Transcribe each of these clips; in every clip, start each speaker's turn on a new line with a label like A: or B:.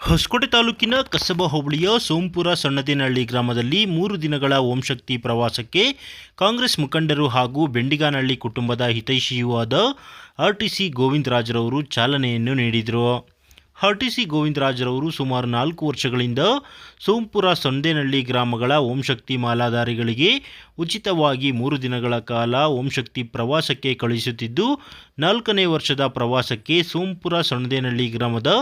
A: ಹೊಸಕೋಟೆ ತಾಲೂಕಿನ ಕಸಬ ಹೋಬಳಿಯ ಸೋಂಪುರ ಸಣ್ಣದೇನಹಳ್ಳಿ ಗ್ರಾಮದಲ್ಲಿ ಮೂರು ದಿನಗಳ ಓಂಶಕ್ತಿ ಪ್ರವಾಸಕ್ಕೆ ಕಾಂಗ್ರೆಸ್ ಮುಖಂಡರು ಹಾಗೂ ಬೆಂಡಿಗಾನಹಳ್ಳಿ ಕುಟುಂಬದ ಹಿತೈಷಿಯೂ ಆದ ಆರ್ಟಿಸಿ ಗೋವಿಂದರಾಜರವರು ಚಾಲನೆಯನ್ನು ನೀಡಿದರು. ಆರ್ಟಿಸಿ ಗೋವಿಂದರಾಜರವರು ಸುಮಾರು ನಾಲ್ಕು ವರ್ಷಗಳಿಂದ ಸೋಂಪುರ ಸೊಂದೇನಹಳ್ಳಿ ಗ್ರಾಮಗಳ ಓಂಶಕ್ತಿ ಮಾಲಾಧಾರಿಗಳಿಗೆ ಉಚಿತವಾಗಿ ಮೂರು ದಿನಗಳ ಕಾಲ ಓಂಶಕ್ತಿ ಪ್ರವಾಸಕ್ಕೆ ಕಳುಹಿಸುತ್ತಿದ್ದು, ನಾಲ್ಕನೇ ವರ್ಷದ ಪ್ರವಾಸಕ್ಕೆ ಸೋಂಪುರ ಸೊಂದೇನಹಳ್ಳಿ ಗ್ರಾಮದ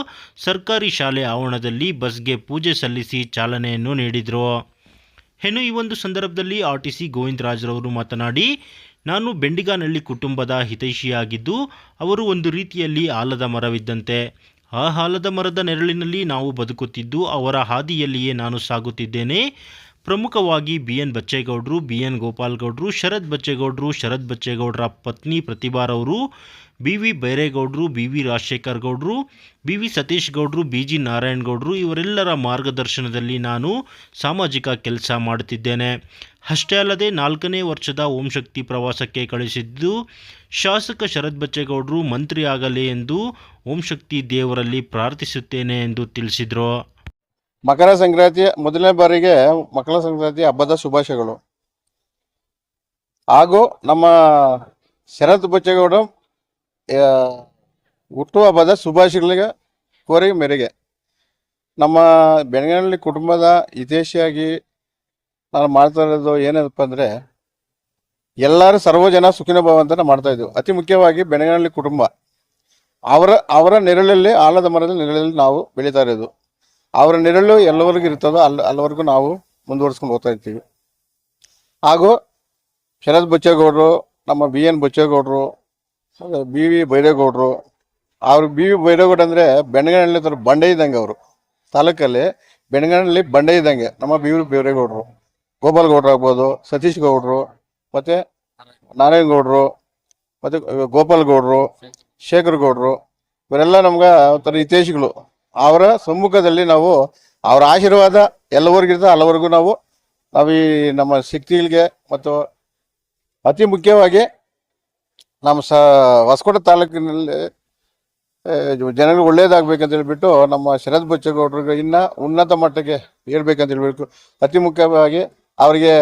A: ಸರ್ಕಾರಿ ಶಾಲೆ ಆವರಣದಲ್ಲಿ ಬಸ್ಗೆ ಪೂಜೆ ಸಲ್ಲಿಸಿ ಚಾಲನೆಯನ್ನು ನೀಡಿದರು. ಹೆಣ್ಣು ಈ ಒಂದು ಸಂದರ್ಭದಲ್ಲಿ ಆರ್ ಟಿ ಸಿ ಗೋವಿಂದರಾಜರವರು ಮಾತನಾಡಿ, ನಾನು ಬೆಂಡಿಗಾನಹಳ್ಳಿ ಕುಟುಂಬದ ಹಿತೈಷಿಯಾಗಿದ್ದು, ಅವರು ಒಂದು ರೀತಿಯಲ್ಲಿ ಆಲದ ಮರವಿದ್ದಂತೆ. ಆ ಹಾಲದ ಮರದ ನೆರಳಿನಲ್ಲಿ ನಾವು ಬದುಕುತ್ತಿದ್ದು ಅವರ ಹಾದಿಯಲ್ಲಿಯೇ ನಾನು ಸಾಗುತ್ತಿದ್ದೇನೆ. ಪ್ರಮುಖವಾಗಿ ಬಿ ಎನ್ ಬಚ್ಚೇಗೌಡರು, ಬಿ ಎನ್ ಗೋಪಾಲ್ಗೌಡರು ಶರತ್ ಬಚ್ಚೇಗೌಡರು ಶರತ್ ಬಚ್ಚೇಗೌಡರ ಪತ್ನಿ ಪ್ರತಿಭಾರವರು ಬಿ ವಿ ಬೈರೇಗೌಡರು, ಬಿ ವಿ ರಾಜಶೇಖರ್ ಗೌಡರು ಬಿ ವಿ ಸತೀಶ್ ಗೌಡರು ಬಿ ಜಿ ನಾರಾಯಣಗೌಡರು ಇವರೆಲ್ಲರ ಮಾರ್ಗದರ್ಶನದಲ್ಲಿ ನಾನು ಸಾಮಾಜಿಕ ಕೆಲಸ ಮಾಡುತ್ತಿದ್ದೇನೆ. ಅಷ್ಟೇ ಅಲ್ಲದೆ ನಾಲ್ಕನೇ ವರ್ಷದ ಓಂಶಕ್ತಿ ಪ್ರವಾಸಕ್ಕೆ ಕಳಿಸಿದ್ದು ಶಾಸಕ ಶರತ್ ಬಚ್ಚೇಗೌಡರು ಮಂತ್ರಿ ಆಗಲಿ ಎಂದು ಓಂಶಕ್ತಿ ದೇವರಲ್ಲಿ ಪ್ರಾರ್ಥಿಸುತ್ತೇನೆ ಎಂದು ತಿಳಿಸಿದರು.
B: ಮಕರ ಸಂಕ್ರಾಂತಿ ಮೊದಲನೇ ಬಾರಿಗೆ ಮಕರ ಸಂಕ್ರಾಂತಿ ಹಬ್ಬದ ಶುಭಾಶಯಗಳು. ಹಾಗೂ ನಮ್ಮ ಶರತ್ ಬಚ್ಚೇಗೌಡ ಹುಟ್ಟುಹಬ್ಬದ ಶುಭಾಶಯಗಳಿಗೆ ಕೋರಿ ಮೇರೆಗೆ. ನಮ್ಮ ಬೆಳಗನಹಳ್ಳಿ ಕುಟುಂಬದ ಹಿತೇಶಿಯಾಗಿ ನಾನು ಮಾಡ್ತಾ ಇರೋದು ಏನಪ್ಪ ಅಂದರೆ, ಎಲ್ಲರೂ ಸರ್ವ ಜನ ಸುಖಿನ ಭಾವ ಅಂತ ಮಾಡ್ತಾ ಇದ್ದೀವಿ ಅತಿ ಮುಖ್ಯವಾಗಿ ಬೆಳಗನಹಳ್ಳಿ ಕುಟುಂಬ. ಅವರ ಅವರ ನೆರಳಲ್ಲಿ, ಆಲದ ಮರದ ನೆರಳಲ್ಲಿ ನಾವು ಬೆಳೀತಾ ಇರೋದು. ಅವರ ನೆರಳು ಎಲ್ಲವರೆಗೂ ಇರ್ತದೋ ಅಲ್ಲಿ ಅಲ್ಲಿವರೆಗೂ ನಾವು ಮುಂದುವರ್ಸ್ಕೊಂಡು ಹೋಗ್ತಾ ಇರ್ತೀವಿ. ಹಾಗೂ ಶರತ್ ಬಚ್ಚೇಗೌಡರು, ನಮ್ಮ ಬಿ ಎನ್ ಬಚ್ಚೇಗೌಡರು ಬಿ ವಿ ಬೈರೇಗೌಡರು ಅವ್ರು ಬಿ ವಿ ಬೈರೇಗೌಡ ಅಂದರೆ ಬೆಣಗನಹಳ್ಳಿ ಥರ ಬಂಡೆ ಇದ್ದಂಗೆ ಅವರು. ತಾಲೂಕಲ್ಲಿ ಬೆಣಗನಹಳ್ಳಿ ಬಂಡೆ ಇದ್ದಂಗೆ ನಮ್ಮ ಬಿ ವಿ ಬೈರೇಗೌಡರು ಗೋಪಾಲ್ ಗೌಡ್ರು ಆಗ್ಬೋದು ಸತೀಶ್ ಗೌಡ್ರು ಮತ್ತು ನಾರಾಯಣ ಗೌಡ್ರು ಮತ್ತು ಗೋಪಾಲ್ ಗೌಡ್ರು ಶೇಖರ್ ಗೌಡ್ರು ಇವರೆಲ್ಲ ನಮ್ಗೆ ಒಂಥರ ಹಿತೇಶಿಗಳು ಅವರ ಸಮ್ಮುಖದಲ್ಲಿ ನಾವು ಅವರ ಆಶೀರ್ವಾದ ಎಲ್ಲವರೆಗಿರ್ತದೆ ಹಲವರೆಗೂ ನಾವು ನಾವು ಈ ನಮ್ಮ ಶಕ್ತಿಗಳಿಗೆ ಮತ್ತು ಅತಿ ಮುಖ್ಯವಾಗಿ ನಮ್ಮ ಸ, ಹೊಸಕೋಟೆ ತಾಲೂಕಿನಲ್ಲಿ ಜನರಿಗೆ ಒಳ್ಳೇದಾಗಬೇಕಂತ ಹೇಳಿಬಿಟ್ಟು ನಮ್ಮ ಶರತ್ ಬಚ್ಚೇಗೌಡರಿಗೆ ಇನ್ನೂ ಉನ್ನತ ಮಟ್ಟಕ್ಕೆ ಹೇಳ್ಬೇಕಂತ ಹೇಳ್ಬೇಕು ಅತಿ ಮುಖ್ಯವಾಗಿ ಅವರಿಗೆ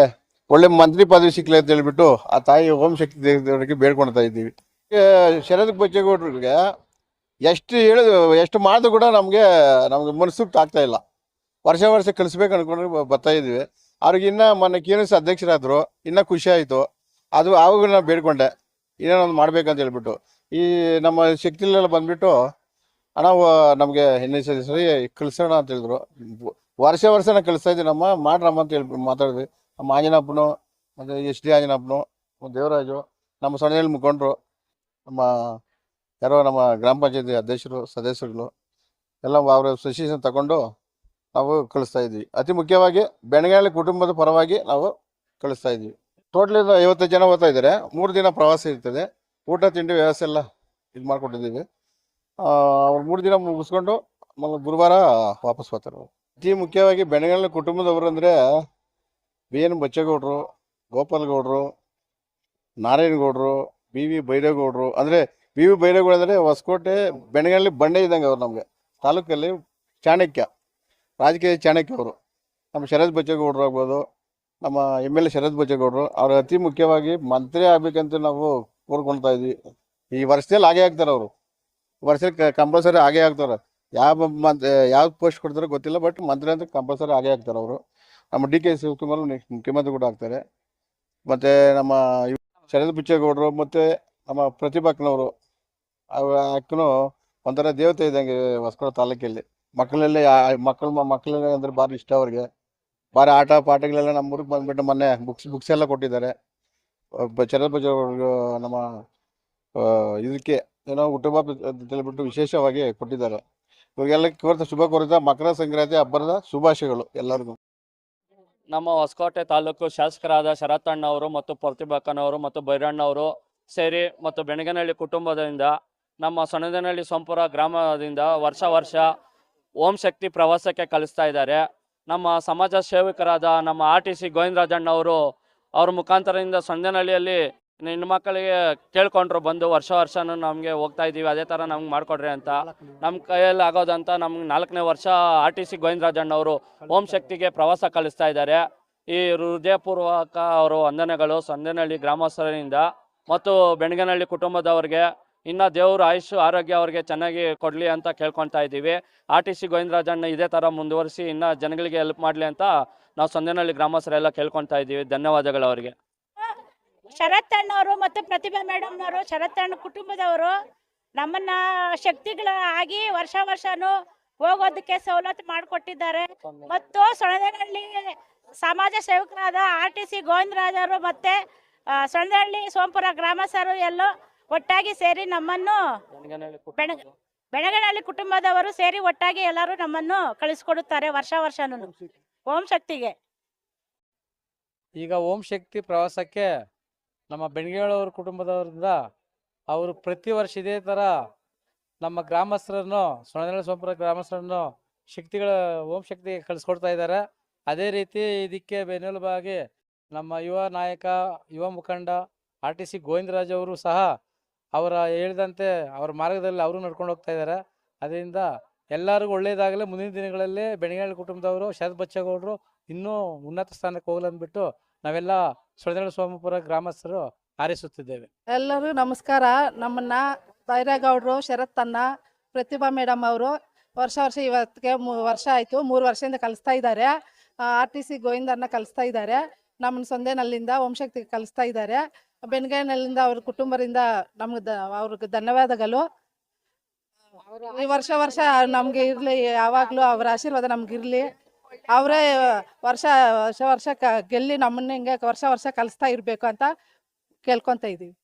B: ಒಳ್ಳೆ ಮಂತ್ರಿ ಪದವಿ ಸಿಕ್ಕಲಿ ಅಂತ ಹೇಳ್ಬಿಟ್ಟು ಆ ತಾಯಿ ಓಂ ಶಕ್ತಿ ದೇವರಿಗೆ ಬೇಡ್ಕೊಳ್ತಾ ಇದ್ದೀವಿ. ಶರತ್ ಬಚ್ಚೇಗೌಡರಿಗೆ ಎಷ್ಟು ಹೇಳಿದ್ರು ಎಷ್ಟು ಮಾಡಿದ್ರು ಕೂಡ ನಮಗೆ, ನಮ್ಗೆ ಮನಸ್ಸು ಆಗ್ತಾ ಇಲ್ಲ. ವರ್ಷ ವರ್ಷ ಕಲಿಸ್ಬೇಕು ಅನ್ಕೊಂಡ್ರೆ ಬರ್ತಾ ಇದ್ದೀವಿ ಅವ್ರಿಗೆ ಇನ್ನೂ ಮೊನ್ನೆ ಕೆ ಅಧ್ಯಕ್ಷರಾದ್ರು, ಇನ್ನೂ ಖುಷಿ ಆಯ್ತು. ಅದು ಆವಾಗ ನಾನು ಬೇಡ್ಕೊಂಡೆ. ಇನ್ನೇನೊಂದು ಮಾಡ್ಬೇಕಂತ ಹೇಳ್ಬಿಟ್ಟು. ಈ ನಮ್ಮ ಶಕ್ತಿಲೆಲ್ಲ ಬಂದ್ಬಿಟ್ಟು ಹಣ ನಮಗೆ ಎಸ್ ಸರಿ ಕಳಿಸೋಣ ಅಂತ ಹೇಳಿದ್ರು. ವರ್ಷ ವರ್ಷ ನಾನು ಕಳಿಸ್ತಾ ನಮ್ಮ, ಮಾಡ್ರಮ್ಮ ಅಂತ ಹೇಳಿ ಮಾತಾಡಿದ್ವಿ. ನಮ್ಮ ಆಂಜನಪ್ಪನು ಮತ್ತು ಎಸ್ ಡಿ ಆಂಜನಪ್ಪನು ದೇವರಾಜು, ನಮ್ಮ ಸೊನ್ನೆಯಲ್ಲಿ ಮುಖಂಡರು, ನಮ್ಮ ಯಾರೋ ನಮ್ಮ ಗ್ರಾಮ ಪಂಚಾಯತಿ ಅಧ್ಯಕ್ಷರು, ಸದಸ್ಯರುಗಳು, ಎಲ್ಲ ಅವರ ಸಜೆಷನ್ ತಗೊಂಡು ನಾವು ಕಳಿಸ್ತಾ ಇದ್ವಿ ಅತಿ ಮುಖ್ಯವಾಗಿ ಬೆಣಗಾಳಿ ಕುಟುಂಬದ ಪರವಾಗಿ ನಾವು ಕಳಿಸ್ತಾ ಇದ್ವಿ ಟೋಟಲ್ ಐವತ್ತು ಜನ ಓದ್ತಾ ಇದ್ದಾರೆ. ಮೂರು ದಿನ ಪ್ರವಾಸ ಇರ್ತದೆ. ಊಟ, ತಿಂಡಿ, ವ್ಯವಸ್ಥೆ ಎಲ್ಲ ಇದು ಮಾಡ್ಕೊಂಡಿದ್ದೀವಿ ಅವ್ರು ಮೂರು ದಿನ ಮುಗಿಸ್ಕೊಂಡು ಗುರುವಾರ ವಾಪಸ್ ಬರ್ತಾರೆ. ಅತಿ ಮುಖ್ಯವಾಗಿ ಬೆಣಗಾಳಿ ಕುಟುಂಬದವರು ಅಂದರೆ ಬಿ ಎನ್ ಬಚ್ಚೇಗೌಡರು ಗೋಪಾಲ್ ಗೌಡ್ರು ನಾರಾಯಣಗೌಡರು, ಬಿ ವಿ ಬೈರೇಗೌಡರು ಅಂದರೆ ಬಿ ವಿ ಬೈರೇಗೌಡ ಅಂದರೆ ಹೊಸಕೋಟೆ ಬೆಣಗಲ್ಲಿ ಬಂಡೆ ಇದ್ದಂಗೆ ಅವರು ನಮಗೆ. ತಾಲೂಕಲ್ಲಿ ಚಾಣಕ್ಯ, ರಾಜಕೀಯ ಚಾಣಕ್ಯ ಅವರು. ನಮ್ಮ ಶರತ್ ಬಚ್ಚೇಗೌಡರು ಆಗ್ಬೋದು ನಮ್ಮ ಎಂ ಎಲ್ ಎ ಶರತ್ ಬಚ್ಚೇಗೌಡರು ಅವ್ರು ಅತಿ ಮುಖ್ಯವಾಗಿ ಮಂತ್ರಿ ಆಗ್ಬೇಕಂತ ನಾವು ಕೋರ್ಕೊಳ್ತಾ ಇದ್ವಿ. ಈ ವರ್ಷದಲ್ಲಿ ಹಾಗೆ ಆಗ್ತಾರೆ ಅವರು. ವರ್ಷಕ್ಕೆ ಕಂಪಲ್ಸರಿ ಹಾಗೆ ಆಗ್ತಾರೆ. ಯಾವ ಮಂತ್ ಯಾವ ಪೋಸ್ಟ್ ಕೊಡ್ತಾರೋ ಗೊತ್ತಿಲ್ಲ ಬಟ್ ಮಂತ್ರಿ ಅಂತ ಕಂಪಲ್ಸರಿ ಹಾಗೆ ಆಗ್ತಾರೆ ಅವರು. ನಮ್ಮ ಡಿ ಕೆ ಶಿವಕುಮಾರ್ ಮುಖ್ಯಮಂತ್ರಿ ಕೂಡ ಆಗ್ತಾರೆ. ಮತ್ತು ನಮ್ಮ ಶರತ್ ಬಿಚ್ಚೇಗೌಡರು ಮತ್ತು ನಮ್ಮ ಪ್ರತಿಭಾಕ್ನವರು ಅಕ್ಕನು ಒಂಥರ ದೇವತೆ ಇದ್ದಂಗೆ ಹೊಸಕೋಟೆ ತಾಲೂಕಲ್ಲಿ. ಮಕ್ಕಳಲ್ಲಿ ಮಕ್ಕಳು, ಮಕ್ಕಳಲ್ಲಿ ಅಂದರೆ ಭಾರಿ ಇಷ್ಟ ಅವ್ರಿಗೆ. ಭಾರಿ ಆಟ ಪಾಠಗಳೆಲ್ಲ ನಮ್ಮ ಊರಿಗೆ ಬಂದ್ಬಿಟ್ಟು ಮೊನ್ನೆ ಬುಕ್ಸ್ ಬುಕ್ಸ್ ಎಲ್ಲ ಕೊಟ್ಟಿದ್ದಾರೆ. ಚರಣ್ ಬಜ ನಮ್ಮ ಇದಕ್ಕೆ ಏನೋ ಹುಟ್ಟುಹಬ್ಬ ಹೇಳ್ಬಿಟ್ಟು ವಿಶೇಷವಾಗಿ ಕೊಟ್ಟಿದ್ದಾರೆ. ಇವರಿಗೆಲ್ಲ ಕೋರ್ತ ಶುಭ ಕೋರಿದ ಮಕರ ಸಂಕ್ರಾಂತಿ ಹಬ್ಬದ ಶುಭಾಶಯಗಳು ಎಲ್ಲರಿಗೂ.
C: ನಮ್ಮ ಹೊಸಕೋಟೆ ತಾಲೂಕು ಶಾಸಕರಾದ ಶರತ್ತಣ್ಣವರು ಮತ್ತು ಪ್ರತಿಭಾಕನವರು ಮತ್ತು ಬೈರಣ್ಣವರು ಸೇರಿ ಮತ್ತು ಬೆಣಗನಹಳ್ಳಿ ಕುಟುಂಬದಿಂದ, ನಮ್ಮ ಸೊಣದನಹಳ್ಳಿ ಸೋಂಪುರ ಗ್ರಾಮದಿಂದ ವರ್ಷ ವರ್ಷ ಓಂ ಶಕ್ತಿ ಪ್ರವಾಸಕ್ಕೆ ಕಲಿಸ್ತಾ ಇದ್ದಾರೆ. ನಮ್ಮ ಸಮಾಜ ಸೇವಕರಾದ ನಮ್ಮ ಆರ್ ಟಿ ಸಿ ಗೋವಿಂದರಾಜಣ್ಣವರು ಅವ್ರ ಮುಖಾಂತರದಿಂದ ಸಂಜನಹಳ್ಳಿಯಲ್ಲಿ ಹೆಣ್ಣು ಮಕ್ಕಳಿಗೆ ಕೇಳ್ಕೊಂಡ್ರು ಬಂದು ವರ್ಷ ವರ್ಷನೂ ನಮಗೆ ಹೋಗ್ತಾ ಇದ್ದೀವಿ, ಅದೇ ಥರ ನಮ್ಗೆ ಮಾಡಿಕೊಡ್ರಿ ಅಂತ. ನಮ್ಮ ಕೈಯಲ್ಲಿ ಆಗೋದಂತ ನಮ್ಗೆ ನಾಲ್ಕನೇ ವರ್ಷ ಆರ್ ಟಿ ಸಿ ಗೋವಿಂದರಾಜಣ್ಣವರು ಓಂ ಶಕ್ತಿಗೆ ಪ್ರವಾಸ ಕಳಿಸ್ತಾ ಇದ್ದಾರೆ. ಈ ಹೃದಯಪೂರ್ವಕ ಅವರು ವಂದನೆಗಳು ಸಂಜನಹಳ್ಳಿ ಗ್ರಾಮಸ್ಥರಿಂದ ಮತ್ತು ಬೆಣಗನಹಳ್ಳಿ ಕುಟುಂಬದವ್ರಿಗೆ ಇನ್ನು ದೇವರು ಆಯುಷ್, ಆರೋಗ್ಯ ಅವ್ರಿಗೆ ಚೆನ್ನಾಗಿ ಕೊಡಲಿ ಅಂತ ಕೇಳ್ಕೊತಾ ಇದ್ದೀವಿ. ಆರ್ ಟಿ ಸಿ ಗೋವಿಂದರಾಜಣ್ಣ ಇದೇ ಥರ ಮುಂದುವರಿಸಿ ಇನ್ನು ಜನಗಳಿಗೆ ಹೆಲ್ಪ್ ಮಾಡಲಿ ಅಂತ ನಾವು ಸಂದೇನಹಳ್ಳಿ ಗ್ರಾಮಸ್ಥರೆಲ್ಲ ಕೇಳ್ಕೊತಾ ಇದ್ದೀವಿ. ಧನ್ಯವಾದಗಳು ಅವರಿಗೆ.
D: ಶರತ್ ಅಣ್ಣವರು ಮತ್ತು ಪ್ರತಿಭಾ ಮೇಡಮ್ನವರು ಶರತ್ ಅಣ್ಣ ಕುಟುಂಬದವರು ನಮ್ಮನ್ನ ಶಕ್ತಿಗಳ ಆಗಿ ವರ್ಷ ವರ್ಷನೂ ಹೋಗೋದಕ್ಕೆ ಸವಲತ್ತು ಮಾಡಿಕೊಟ್ಟಿದ್ದಾರೆ. ಮತ್ತು ಸೊಳದೇನಹಳ್ಳಿ ಸಮಾಜ ಸೇವಕರಾದ ಆರ್ ಟಿ ಸಿ ಗೋವಿಂದರಾಜರು ಮತ್ತೆ ಸೊಳದೇನಹಳ್ಳಿ ಸೋಂಪುರ ಗ್ರಾಮಸ್ಥರು ಎಲ್ಲೋ ಒಟ್ಟಾಗಿ ಸೇರಿ ನಮ್ಮನ್ನು ಬೆಳಗನಹಳ್ಳಿ ಕುಟುಂಬದವರು ಸೇರಿ ಒಟ್ಟಾಗಿ ಎಲ್ಲರೂ ನಮ್ಮನ್ನು ಕಳಿಸ್ಕೊಡುತ್ತಾರೆ ವರ್ಷ ವರ್ಷನೂ. ಓಂ ಶಕ್ತಿಗೆ.
E: ಈಗ ಓಂ ಶಕ್ತಿ ಪ್ರವಾಸಕ್ಕೆ ನಮ್ಮ ಬೆಣಗೇಳವ್ರ ಕುಟುಂಬದವರಿಂದ ಅವರು ಪ್ರತಿ ವರ್ಷ ಇದೇ ಥರ ನಮ್ಮ ಗ್ರಾಮಸ್ಥರನ್ನು ಸೊಣನೆಲ ಸೋಂಪುರ ಗ್ರಾಮಸ್ಥರನ್ನು ಶಕ್ತಿಗಳ ಓಂ ಶಕ್ತಿಗೆ ಕಳಿಸ್ಕೊಡ್ತಾ ಇದ್ದಾರೆ. ಅದೇ ರೀತಿ ಇದಕ್ಕೆ ಬೆನ್ನೆಲುಬಾಗಿ ನಮ್ಮ ಯುವ ನಾಯಕ ಯುವ ಮುಖಂಡ ಆರ್ ಟಿ ಸಿ ಗೋವಿಂದರಾಜ್ ಅವರು ಸಹ ಅವರ ಹೇಳಿದಂತೆ ಅವರ ಮಾರ್ಗದಲ್ಲಿ ಅವರು ನಡ್ಕೊಂಡು ಹೋಗ್ತಾ ಇದ್ದಾರೆ. ಅದರಿಂದ ಎಲ್ಲರಿಗೂ ಒಳ್ಳೆಯದಾಗಲಿ ಮುಂದಿನ ದಿನಗಳಲ್ಲಿ ಬೆಣಗಾಳ ಕುಟುಂಬದವರು, ಶರತ್ ಬಚ್ಚೇಗೌಡರು ಇನ್ನೂ ಉನ್ನತ ಸ್ಥಾನಕ್ಕೆ ಹೋಗಲಿ ಅಂದ್ಬಿಟ್ಟು ನಾವೆಲ್ಲ ಸೊಳೆದಳ ಸೋಮಪುರ ಗ್ರಾಮಸ್ಥರು ಹಾರೈಸುತ್ತಿದ್ದೇವೆ.
F: ಎಲ್ಲರೂ ನಮಸ್ಕಾರ. ನಮ್ಮನ್ನ ಬೈರೇಗೌಡರು, ಶರತ್ ಅನ್ನ ಪ್ರತಿಭಾ ಮೇಡಮ್ ಅವರು ವರ್ಷ ವರ್ಷ ಇವತ್ತಿಗೆ ವರ್ಷ ಆಯಿತು. ಮೂರು ವರ್ಷದಿಂದ ಕಲಿಸ್ತಾ ಇದ್ದಾರೆ. ಆರ್ ಟಿ ಸಿ ಗೋವಿಂದನ್ನ ಕಲಿಸ್ತಾ ಇದ್ದಾರೆ. ನಮ್ಮನ್ನ ಸೊಂದೇನಲ್ಲಿಂದ ಓಂಶಕ್ತಿಗೆ ಕಲಿಸ್ತಾ ಇದ್ದಾರೆ. ಬೆನ್ಗೈನಲ್ಲಿಂದ ಅವ್ರ ಕುಟುಂಬದಿಂದ ನಮ್ಗೆ ಅವ್ರಿಗೆ ಧನ್ಯವಾದಗಳು. ಈ ವರ್ಷ ವರ್ಷ ನಮ್ಗೆ ಇರ್ಲಿ ಯಾವಾಗ್ಲೂ ಅವ್ರ ಆಶೀರ್ವಾದ ನಮ್ಗೆ ಇರ್ಲಿ. ಅವರೇ ವರ್ಷ ವರ್ಷ ವರ್ಷ ಗೆಲ್ಲಿ ನಮ್ಮನ್ನ ಹಿಂಗೆ ವರ್ಷ ವರ್ಷ ಕಲಿಸ್ತಾ ಇರ್ಬೇಕು ಅಂತ ಕೇಳ್ಕೊಂತ ಇದೀವಿ.